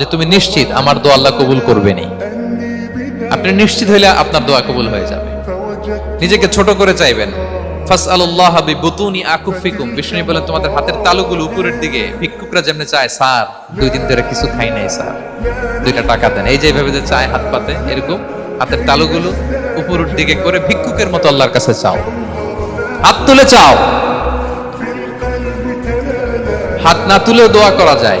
যে তুমি নিশ্চিত আমার দোয়া আল্লাহ কবুল করবেনি আপনি নিশ্চিত হইলে আপনার দোয়া কবুল হয়ে যাবে। নিজেকে ছোট করে চাইবেন। হাতের কিছু নাই, স্যার। দুইটা টাকা দেন। এই যে এইভাবে যে চায় হাত পাতে, এরকম হাতের তালুগুলো উপরের দিকে করে ভিক্ষুকের মতো আল্লাহর কাছে চাও। হাত তুলে চাও। হাত না তুলেও দোয়া করা যায়।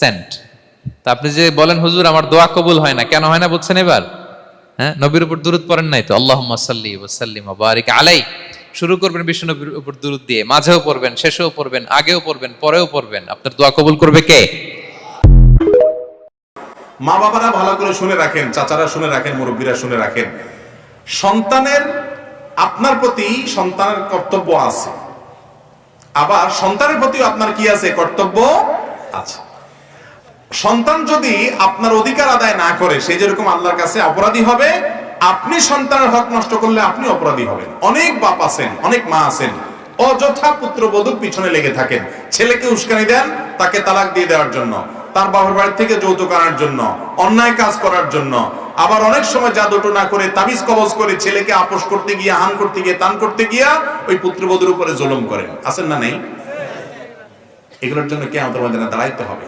সেন্ট। তা আপনি যে বলেন, হুজুর, আমার দোয়া কবুল হয় না। কেন হয় না বুঝছেন এবার? হ্যাঁ নবীর উপর দূরত পড়েন নাই তো? আল্লাহ সাল্লি বারিক আলাই। শুরু করবেন বিশ্ব নবীর উপর দুরুদ দিয়ে। মাঝেও পড়বেন, শেষেও পড়বেন, আগেও পড়বেন, পরেও পড়বেন। আপনার দোয়া কবুল করবে কে? মা বাবারা ভালো করে শুনে রাখেন, চাচারা শুনে রাখেন, মুরব্বীরা শুনে রাখেন। সন্তানের, আপনার প্রতি সন্তানের কর্তব্য আছে। আবার সন্তানের প্রতি আপনার কি আছে? কর্তব্য আছে। সন্তান যদি আপনার অধিকার আদায় না করে, সে যেরকম আল্লাহর কাছে অপরাধী হবে, আপনি সন্তানের হক নষ্ট করলে আপনি অপরাধী হবেন। অনেক বাপ আছেন, অনেক মা আছেন, অযথা পুত্রবধূর পিছনে লেগে থাকেন। ছেলেকে উস্কানি দেন, তাকে তালাক দিয়ে দেওয়ার জন্য, তার বাবার বাড়ি থেকে যৌতুক আনার জন্য, অন্যায় কাজ করার জন্য। আবার অনেক সময় জাদুটো না করে তাবিজ কবজ করে ছেলেকে আপোষ করতে গিয়ে, হান করতে গিয়ে, তান করতে গিয়া ওই পুত্রবধূর উপরে জুলুম করেন। আছেন না নেই? এগুলোর জন্য কে আমাদের দাঁড়াইতে হবে।